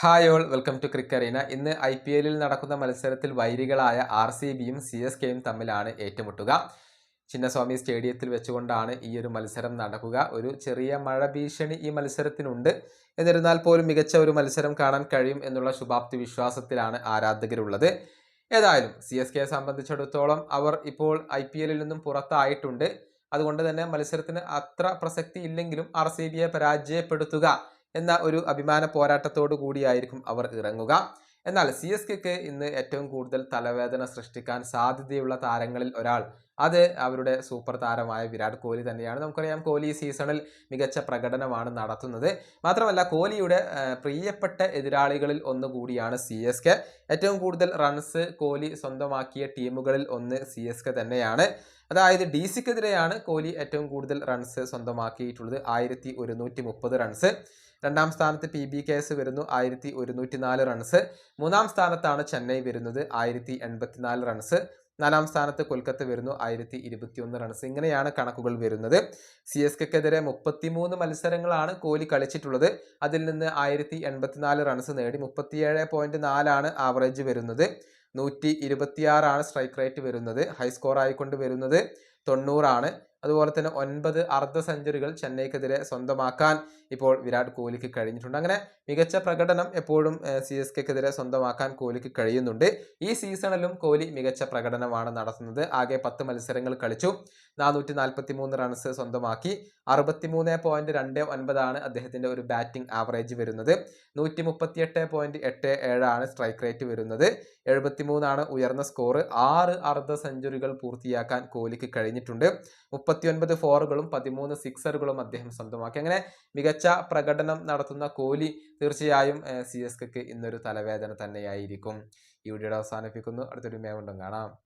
Hi all welcome to ക്രിക്കറീന ഇന്ന് I P എല്ലിൽ നടക്കുന്ന മത്സരത്തിൽ വൈരികളായ ആർ സി ബിയും സി എസ് കെയും തമ്മിലാണ് ഏറ്റുമുട്ടുക. ചിന്നസ്വാമി സ്റ്റേഡിയത്തിൽ വെച്ചുകൊണ്ടാണ് ഈ ഒരു മത്സരം നടക്കുക. ഒരു ചെറിയ മഴ ഭീഷണി ഈ മത്സരത്തിനുണ്ട്. എന്നിരുന്നാൽ പോലും മികച്ച ഒരു മത്സരം കാണാൻ കഴിയും എന്നുള്ള ശുഭാപ്തി വിശ്വാസത്തിലാണ് ആരാധകരുള്ളത്. ഏതായാലും സി എസ് കെയെ സംബന്ധിച്ചിടത്തോളം അവർ ഇപ്പോൾ ഐ പി എല്ലിൽ നിന്നും പുറത്തായിട്ടുണ്ട്. അതുകൊണ്ട് തന്നെ മത്സരത്തിന് അത്ര പ്രസക്തി ഇല്ലെങ്കിലും ആർ സി ബിയെ പരാജയപ്പെടുത്തുക എന്ന ഒരു അഭിമാന പോരാട്ടത്തോടു കൂടിയായിരിക്കും അവർ ഇറങ്ങുക. എന്നാൽ സി എസ് കെക്ക് ഇന്ന് ഏറ്റവും കൂടുതൽ തലവേദന സൃഷ്ടിക്കാൻ സാധ്യതയുള്ള താരങ്ങളിൽ ഒരാൾ അത് അവരുടെ സൂപ്പർ താരമായ വിരാട് കോഹ്ലി തന്നെയാണ്. നമുക്കറിയാം കോഹ്ലി സീസണിൽ മികച്ച പ്രകടനമാണ് നടത്തുന്നത്. മാത്രമല്ല കോഹ്ലിയുടെ പ്രിയപ്പെട്ട എതിരാളികളിൽ ഒന്നുകൂടിയാണ് സി എസ് കെ. ഏറ്റവും കൂടുതൽ റൺസ് കോഹ്ലി സ്വന്തമാക്കിയ ടീമുകളിൽ ഒന്ന് സി എസ് കെ തന്നെയാണ്. അതായത് ഡി സിക്കെതിരെയാണ് കോഹ്ലി ഏറ്റവും കൂടുതൽ റൺസ് സ്വന്തമാക്കിയിട്ടുള്ളത്. ആയിരത്തി ഒരുന്നൂറ്റി മുപ്പത് റൺസ്. രണ്ടാം സ്ഥാനത്ത് പി ബി കെ എസ് വരുന്നു ആയിരത്തി ഒരുന്നൂറ്റി നാല് റൺസ്. മൂന്നാം സ്ഥാനത്താണ് ചെന്നൈ വരുന്നത് ആയിരത്തി എൺപത്തിനാല് റൺസ്. നാലാം സ്ഥാനത്ത് കൊൽക്കത്ത വരുന്നു. ആയിരത്തി ഇരുപത്തിയൊന്ന് റൺസ് ഇങ്ങനെയാണ് കണക്കുകൾ വരുന്നത്. സി എസ് കെക്കെതിരെ മുപ്പത്തിമൂന്ന് മത്സരങ്ങളാണ് കോഹ്ലി കളിച്ചിട്ടുള്ളത്. അതിൽ നിന്ന് ആയിരത്തി എൺപത്തിനാല് റൺസ് നേടി മുപ്പത്തിയേഴ് പോയിന്റ് നാലാണ് ആവറേജ് വരുന്നത്. നൂറ്റി ഇരുപത്തിയാറാണ് സ്ട്രൈക്ക് റേറ്റ് വരുന്നത്. ഹൈ സ്കോർ ആയിക്കൊണ്ട് വരുന്നത് തൊണ്ണൂറാണ്. അതുപോലെ തന്നെ ഒൻപത് അർദ്ധ സെഞ്ചുറികൾ ചെന്നൈക്കെതിരെ സ്വന്തമാക്കാൻ ഇപ്പോൾ വിരാട് കോഹ്ലിക്ക് കഴിഞ്ഞിട്ടുണ്ട്. അങ്ങനെ മികച്ച പ്രകടനം എപ്പോഴും സി എസ് കെക്കെതിരെ സ്വന്തമാക്കാൻ കോഹ്ലിക്ക് കഴിയുന്നുണ്ട്. ഈ സീസണിലും കോഹ്ലി മികച്ച പ്രകടനമാണ് നടത്തുന്നത്. ആകെ പത്ത് മത്സരങ്ങൾ കളിച്ചു. നാനൂറ്റി നാൽപ്പത്തി മൂന്ന് റൺസ് സ്വന്തമാക്കി. അറുപത്തിമൂന്ന് പോയിന്റ് രണ്ട് ഒൻപതാണ് അദ്ദേഹത്തിന്റെ ഒരു ബാറ്റിംഗ് ആവറേജ് വരുന്നത്. നൂറ്റി മുപ്പത്തിയെട്ട് പോയിന്റ് എട്ട് ഏഴാണ് സ്ട്രൈക്ക് റേറ്റ് വരുന്നത്. എഴുപത്തിമൂന്നാണ് ഉയർന്ന സ്കോർ ആറ് അർദ്ധ സെഞ്ചുറികൾ പൂർത്തിയാക്കാൻ കോഹ്ലിക്ക് കഴിഞ്ഞിട്ടുണ്ട്. മുപ്പത്തിയൊൻപത് ഫോറുകളും പതിമൂന്ന് സിക്സറുകളും അദ്ദേഹം സ്വന്തമാക്കി. അങ്ങനെ മികച്ച പ്രകടനം നടത്തുന്ന കോഹ്ലി തീർച്ചയായും സി എസ് കെക്ക് ഇന്നൊരു തലവേദന തന്നെയായിരിക്കും. ഈ വീഡിയോയുടെ അവസാനിപ്പിക്കുന്നു. അടുത്തൊരു മേവുണ്ടും കാണാം.